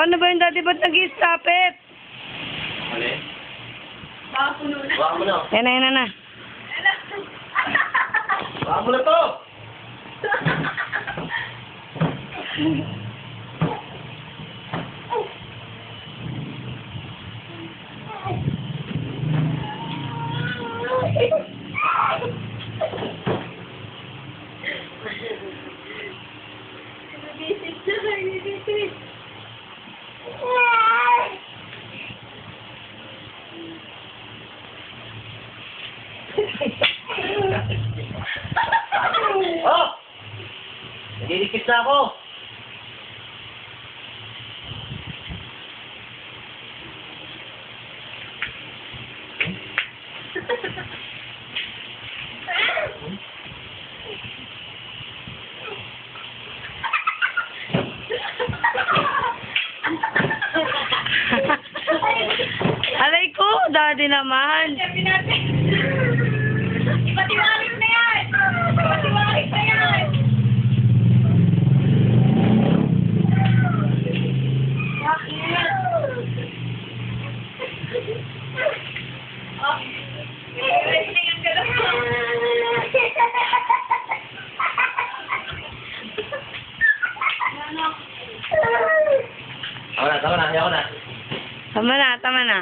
Paano ba yung dati ba't nag-stop it? Mali. Baka puno na. Baka mo na. Yan na, yan na na. Baka mo na to! Nabisit na, nabisit. Oh! Nalilikis na ako! Alay ko, daddy naman. Tama na, tama na, ayaw na. Tama na, tama na.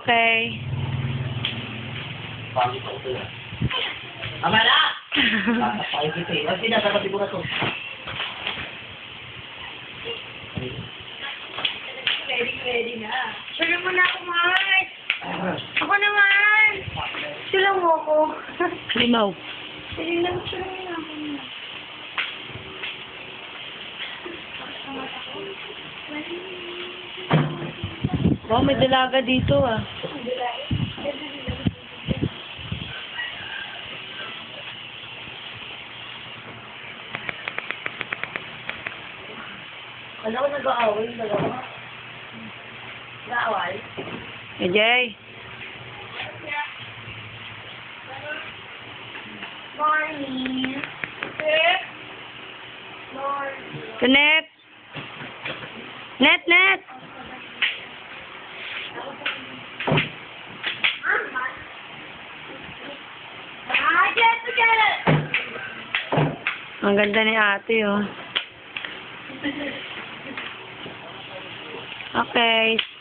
Okay. Pangit ako. Tama na! Tatapain kita eh. Ang pinakatabi ko na to. Ready, ready na. Sugar mo na ako, Mars. Ako naman. Sulang mo ko. Limaw. Sige lang, sulang mo na ako. Wow, may dalaga dito ah. Alam ko nag-aaway dalawa. Nag-aaway? Eh, Jay. Morning. Morning. Net. Net, net. Ang ganda ni ate oh. Okay.